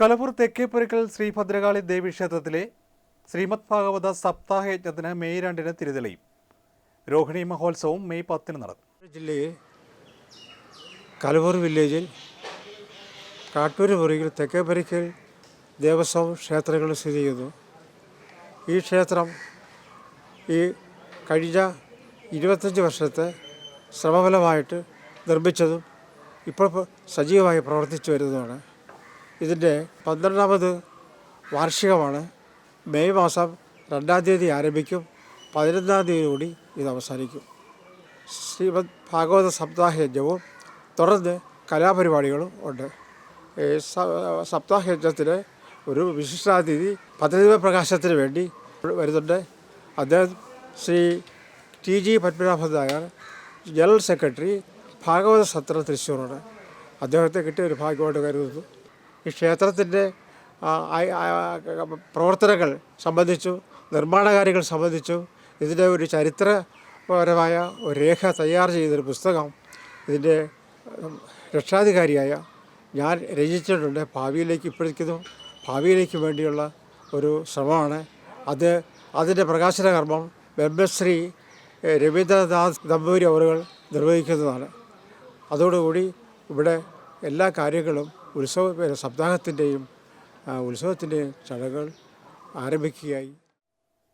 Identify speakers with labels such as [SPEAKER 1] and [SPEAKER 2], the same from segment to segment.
[SPEAKER 1] കലപൂർ തെക്കേപ്പുരക്കൽ ശ്രീ ഭദ്രകാളി ദേവി ക്ഷേത്രത്തിലെ ശ്രീമദ് ഭാഗവത സപ്താഹ യജ്ഞത്തിന് മെയ് രണ്ടിന് തിരിതെളിയും. രോഹിണി മഹോത്സവം മെയ് പത്തിന് നടക്കും.
[SPEAKER 2] ജില്ലയിൽ കലവൂർ വില്ലേജിൽ കാട്ടൂർ പുറകിൽ പുരക്കൽ ദേവസ്വം ക്ഷേത്രങ്ങൾ സ്ഥിതി ചെയ്യുന്നു. ഈ ക്ഷേത്രം ഈ കഴിഞ്ഞ ഇരുപത്തഞ്ച് വർഷത്തെ ശ്രമഫലമായിട്ട് നിർമ്മിച്ചതും ഇപ്പോൾ സജീവമായി പ്രവർത്തിച്ചു വരുന്നതുമാണ്. ഇതിന്റെ പന്ത്രണ്ടാമത് വാർഷികമാണ്. മെയ് മാസം രണ്ടാം തീയതി ആരംഭിക്കും. പതിനൊന്നാം തീയതിയോടുകൂടി ഇത് അവസാനിക്കും. ശ്രീമദ് ഭാഗവത സപ്താഹ യജ്ഞവും തുടർന്ന് കലാപരിപാടികളും ഉണ്ട്. ഈ സ- സപ്താഹ യജ്ഞത്തിന് ഒരു വിശിഷ്ടാതിഥി പദ്ധതി പ്രകാശത്തിന് വേണ്ടി വരുന്നുണ്ട്. അദ്ദേഹം Shri T G Padmanabhan Nair general secretary Bhagavata Satra തൃശ്ശൂറാണ് അദ്ദേഹത്തെ കിട്ടിയ ഒരു ഭാഗ്യമായിട്ട് കരുതുന്നു. ഈ ക്ഷേത്രത്തിന്റെ പ്രവർത്തനങ്ങൾ സംബന്ധിച്ചു നിർമ്മാണ കാര്യങ്ങൾ സംബന്ധിച്ചു ഇതിന്റെ ഒരു ചരിത്രപരമായ ഒരു രേഖ തയ്യാർ ചെയ്തൊരു പുസ്തകം ഇതിന്റെ രക്ഷാധികാരിയായ ഞാൻ രചിച്ചിട്ടുണ്ട്. ഭാവിയിലേക്ക് ഇപ്പോഴേക്കും ഭാവിയിലേക്ക് വേണ്ടിയുള്ള ഒരു ശ്രമമാണ്. അത് അതിന്റെ പ്രകാശന കർമ്മം ബ്രഹ്മശ്രീ രവീന്ദ്രനാഥ് നമ്പൂരി അവറുകൾ നിർവഹിക്കുന്നതാണ്. അതോടുകൂടി ഇവിടെ എല്ലാ കാര്യങ്ങളും ഉത്സവ സപ്താഹത്തിന്റെയും ഉത്സവത്തിന്റെയും ചടങ്ങുകൾ ആരംഭിക്കുകയായി.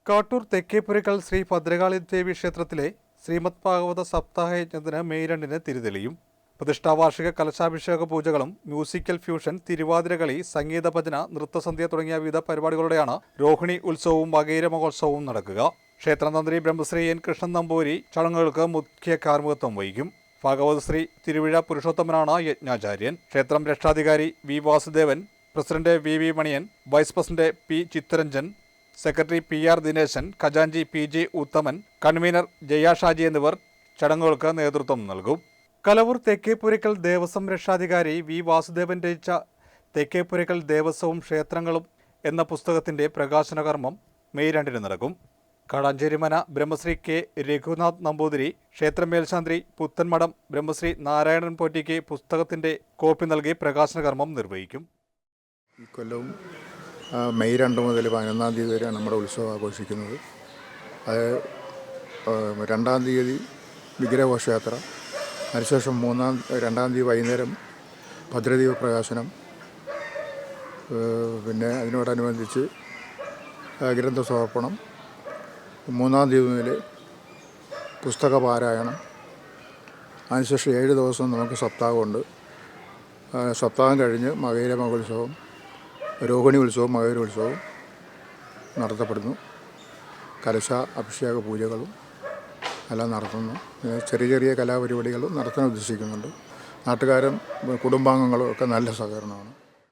[SPEAKER 1] കാട്ടൂർ തെക്കേപ്പുരക്കൽ ശ്രീ ഭദ്രകാളി ദേവി ക്ഷേത്രത്തിലെ ശ്രീമദ് ഭാഗവത സപ്താഹ യജ്ഞത്തിന് മെയ് രണ്ടിന് തിരിതെളിയും. പ്രതിഷ്ഠാവാർഷിക കലശാഭിഷേക പൂജകളും മ്യൂസിക്കൽ ഫ്യൂഷൻ തിരുവാതിരകളി സംഗീത ഭജന നൃത്തസന്ധ്യ തുടങ്ങിയ വിവിധ പരിപാടികളോടെയാണ് രോഹിണി ഉത്സവവും വകൈര മഹോത്സവവും നടക്കുക. ക്ഷേത്രതന്ത്രി ബ്രഹ്മശ്രീ എൻ കൃഷ്ണൻ നമ്പൂരി ചടങ്ങുകൾക്ക് മുഖ്യ കാർമ്മികത്വം വഹിക്കും. ഭാഗവതശ്രീ തിരുവിഴ പുരുഷോത്തമനാണ് യജ്ഞാചാര്യൻ. ക്ഷേത്രം രക്ഷാധികാരി V Vasudevan president V V Maniyan vice president P Chittaranjan secretary P R Dineshan ഖജാൻജി P G Uthaman convener Jaya Shaji എന്നിവർ ചടങ്ങുകൾക്ക് നേതൃത്വം നൽകും. കലവൂർ തെക്കേപ്പുരക്കൽ ദേവസ്വം രക്ഷാധികാരി വി വാസുദേവൻ രചിച്ച തെക്കേപ്പുരക്കൽ ദേവസ്വവും ക്ഷേത്രങ്ങളും എന്ന പുസ്തകത്തിന്റെ പ്രകാശനകർമ്മം മെയ് രണ്ടിന് നടക്കും. കാടാഞ്ചേരിമന ബ്രഹ്മശ്രീ കെ. രഘുനാഥ് നമ്പൂതിരി ക്ഷേത്ര മേൽശാന്തി പുത്തൻമഠം ബ്രഹ്മശ്രീ നാരായണൻ പോറ്റിക്ക് പുസ്തകത്തിന്റെ കോപ്പി നൽകി പ്രകാശനകർമ്മം നിർവഹിക്കും.
[SPEAKER 3] ഈ കൊല്ലവും മെയ് രണ്ട് മുതൽ പതിനൊന്നാം തീയതി വരെയാണ് നമ്മുടെ ഉത്സവം ആഘോഷിക്കുന്നത്. അത് രണ്ടാം തീയതി വിഗ്രഹഘോഷയാത്ര അതിനുശേഷം മൂന്നാം രണ്ടാം തീയതി വൈകുന്നേരം ഭദ്രദീപ പ്രകാശനം പിന്നെ അതിനോടനുബന്ധിച്ച് ഗ്രന്ഥ സമർപ്പണം മൂന്നാം മുതൽ പുസ്തക പാരായണം. അതിനുശേഷം ഏഴ് ദിവസം നമുക്ക് സപ്താഹമുണ്ട്. സപ്താഹം കഴിഞ്ഞ് മകയിര മഹോത്സവം രോഹിണി ഉത്സവം മകയിര ഉത്സവം നടത്തപ്പെടുന്നു. കലശ അഭിഷേക പൂജകളും എല്ലാം നടത്തുന്നു. ചെറിയ ചെറിയ കലാപരിപാടികളും നടത്താൻ ഉദ്ദേശിക്കുന്നുണ്ട്. നാട്ടുകാരും കുടുംബാംഗങ്ങളും ഒക്കെ നല്ല സഹകരണമാണ്.